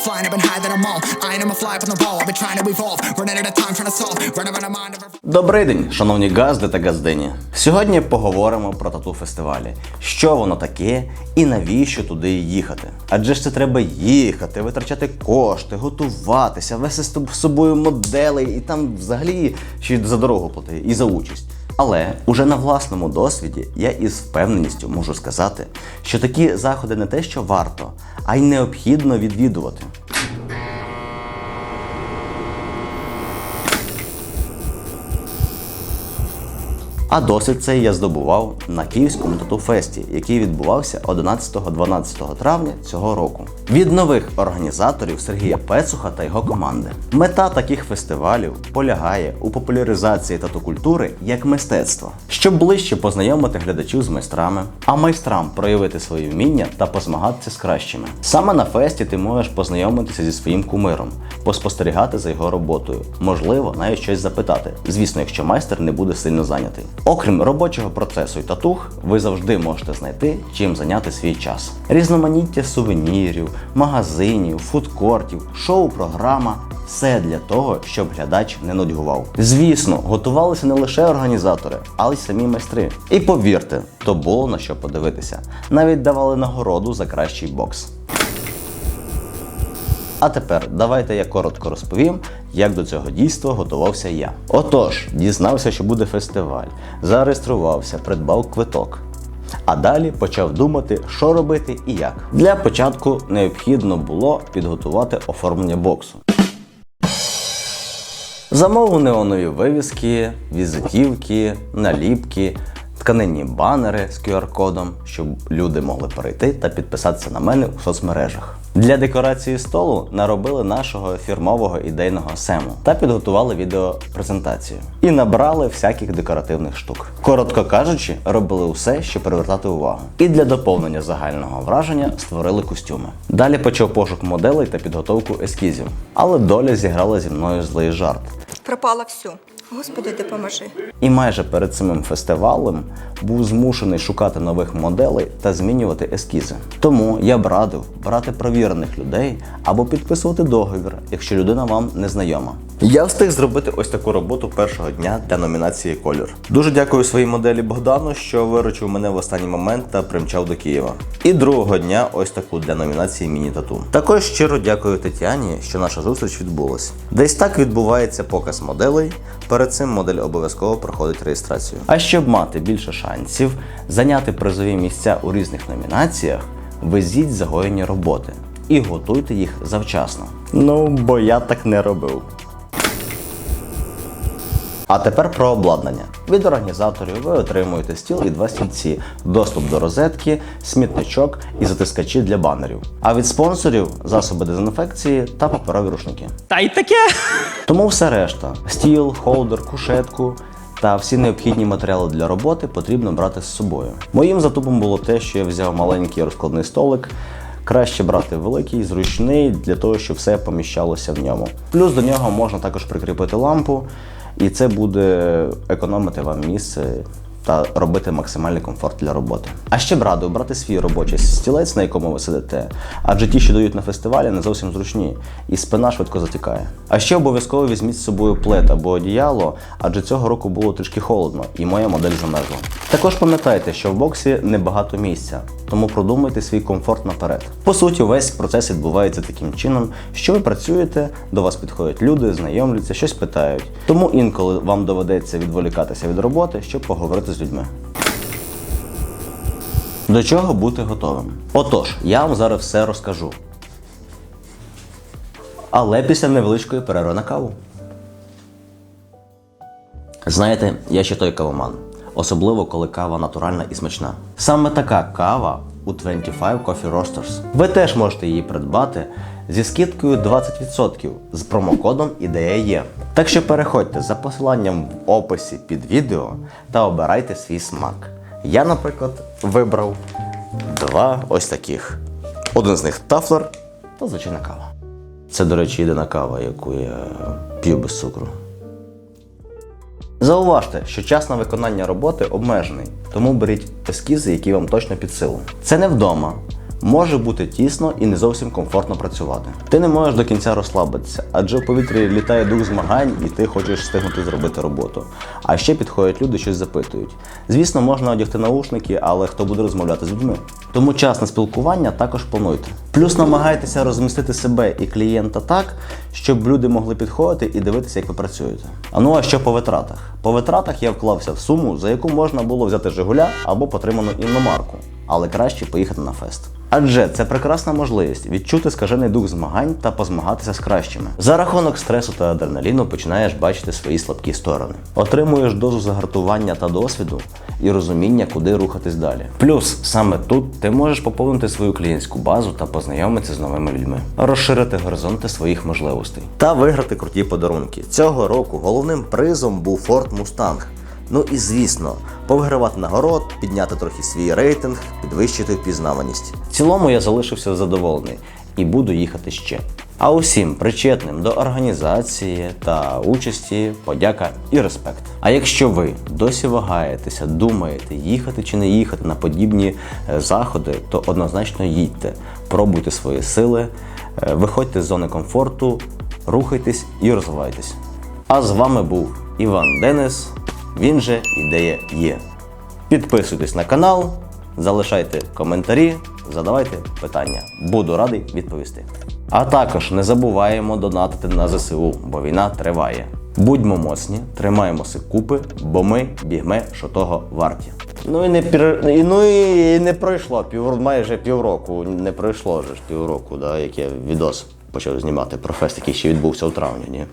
Flying up and high that I'm all. I ain't I'ma fly up on the wall. I've been trying to evolve, running out of time, trying to solve, running out of mind. Добрий день, шановні газди та газдині. Сьогодні поговоримо про тату фестивалі. Що воно таке і навіщо туди їхати? Адже ж це треба їхати, витрачати кошти, готуватися, вести з собою моделей і там взагалі ще за дорогу платити і за участь. Але уже на власному досвіді я із впевненістю можу сказати, що такі заходи не те, що варто, а й необхідно відвідувати. А досвід цей я здобував на Київському тату-фесті, який відбувався 11-12 травня цього року. Від нових організаторів Сергія Пецуха та його команди. Мета таких фестивалів полягає у популяризації тату-культури як мистецтва, щоб ближче познайомити глядачів з майстрами, а майстрам проявити свої вміння та позмагатися з кращими. Саме на фесті ти можеш познайомитися зі своїм кумиром, поспостерігати за його роботою, можливо, навіть щось запитати. Звісно, якщо майстер не буде сильно зайнятий. Окрім робочого процесу і татух, ви завжди можете знайти чим зайняти свій час. Різноманіття сувенірів, магазинів, фудкортів, шоу-програма. Все для того, щоб глядач не нудьгував. Звісно, готувалися не лише організатори, але й самі майстри. І повірте, то було на що подивитися. Навіть давали нагороду за кращий бокс. А тепер давайте я коротко розповім, як до цього дійства готувався я. Отож, дізнався, що буде фестиваль, зареєструвався, придбав квиток. А далі почав думати, що робити і як. Для початку необхідно було підготувати оформлення боксу. Замовив неонові вивіски, візитівки, наліпки, тканинні банери з QR-кодом, щоб люди могли перейти та підписатися на мене у соцмережах. Для декорації столу наробили нашого фірмового ідейного сему та підготували відеопрезентацію. І набрали всяких декоративних штук. Коротко кажучи, робили усе, щоб привертати увагу. І для доповнення загального враження створили костюми. Далі почав пошук моделей та підготовку ескізів. Але доля зіграла зі мною злий жарт. Пропало все. Господи, допоможи. І майже перед самим фестивалем був змушений шукати нових моделей та змінювати ескізи. Тому я б радив брати провірених людей або підписувати договір, якщо людина вам не знайома. Я встиг зробити ось таку роботу першого дня для номінації Колір. Дуже дякую своїй моделі Богдану, що виручив мене в останній момент та примчав до Києва. І другого дня ось таку для номінації Міні-тату. Також щиро дякую Тетяні, що наша зустріч відбулась. Десь так відбувається показ моделей. Перед цим модель обов'язково проходить реєстрацію. А щоб мати більше шансів зайняти призові місця у різних номінаціях, везіть загоєні роботи і готуйте їх завчасно. Ну, бо я так не робив. А тепер про обладнання. Від організаторів ви отримуєте стіл і два стільці, доступ до розетки, смітничок і затискачі для банерів. А від спонсорів засоби дезінфекції та паперові рушники. Та й таке. Тому все решта: стіл, холдер, кушетку та всі необхідні матеріали для роботи потрібно брати з собою. Моїм затупом було те, що я взяв маленький розкладний столик. Краще брати великий, зручний для того, щоб все поміщалося в ньому. Плюс до нього можна також прикріпити лампу, і це буде економити вам місце та робити максимальний комфорт для роботи. А ще б радив брати свій робочий стілець, на якому ви сидите, адже ті, що дають на фестивалі, не зовсім зручні, і спина швидко затікає. А ще обов'язково візьміть з собою плед або одіяло, адже цього року було трішки холодно, і моя модель замерзла. Також пам'ятайте, що в боксі небагато місця, тому продумайте свій комфорт наперед. По суті, весь процес відбувається таким чином, що ви працюєте, до вас підходять люди, знайомляться, щось питають. Тому інколи вам доведеться відволікатися від роботи, щоб поговорити з людьми. До чого бути готовим? Отож, я вам зараз все розкажу. Але після невеличкої перерви на каву. Знаєте, я ще той кавоман. Особливо, коли кава натуральна і смачна. Саме така кава у 25 Coffee Roasters. Ви теж можете її придбати зі скидкою 20% з промокодом Ідея є. Так що переходьте за посиланням в описі під відео та обирайте свій смак. Я, наприклад, вибрав два ось таких. Один з них тафлер та звичайна кава. Це, до речі, єдина кава, яку я п'ю без цукру. Зауважте, що час на виконання роботи обмежений, тому беріть ескізи, які вам точно під силу. Це не вдома. Може бути тісно і не зовсім комфортно працювати. Ти не можеш до кінця розслабитися, адже в повітрі літає дух змагань, і ти хочеш встигнути зробити роботу. А ще підходять люди, щось запитують. Звісно, можна одягти наушники, але хто буде розмовляти з людьми? Тому час на спілкування також плануйте. Плюс намагайтеся розмістити себе і клієнта так, щоб люди могли підходити і дивитися, як ви працюєте. А ну а що по витратах? По витратах я вклався в суму, за яку можна було взяти Жигуля або потриману іномарку, але краще поїхати на фест. Адже це прекрасна можливість відчути скажений дух змагань та позмагатися з кращими. За рахунок стресу та адреналіну починаєш бачити свої слабкі сторони. Отримуєш дозу загартування та досвіду і розуміння, куди рухатись далі. Плюс саме тут ти можеш поповнити свою клієнтську базу та познайомитися з новими людьми, розширити горизонти своїх можливостей та виграти круті подарунки. Цього року головним призом був Ford Mustang. Ну і звісно, повигравати нагород, підняти трохи свій рейтинг, підвищити впізнаваність. В цілому я залишився задоволений і буду їхати ще. А усім причетним до організації та участі подяка і респект. А якщо ви досі вагаєтеся, думаєте, їхати чи не їхати на подібні е, заходи, то однозначно їдьте, пробуйте свої сили, е, виходьте з зони комфорту, рухайтесь і розвивайтесь. А з вами був Іван Денис. Він же ідея є. Підписуйтесь на канал, залишайте коментарі, задавайте питання. Буду радий відповісти. А також не забуваємо донатити на ЗСУ, бо війна триває. Будьмо моцні, тримаємося купи, бо ми бігме, що того варті. Ну і не пір... і, ну і не пройшло пів... майже півроку. Не пройшло вже півроку, да, як я відос почав знімати про фест, який ще відбувся у травні. Ні?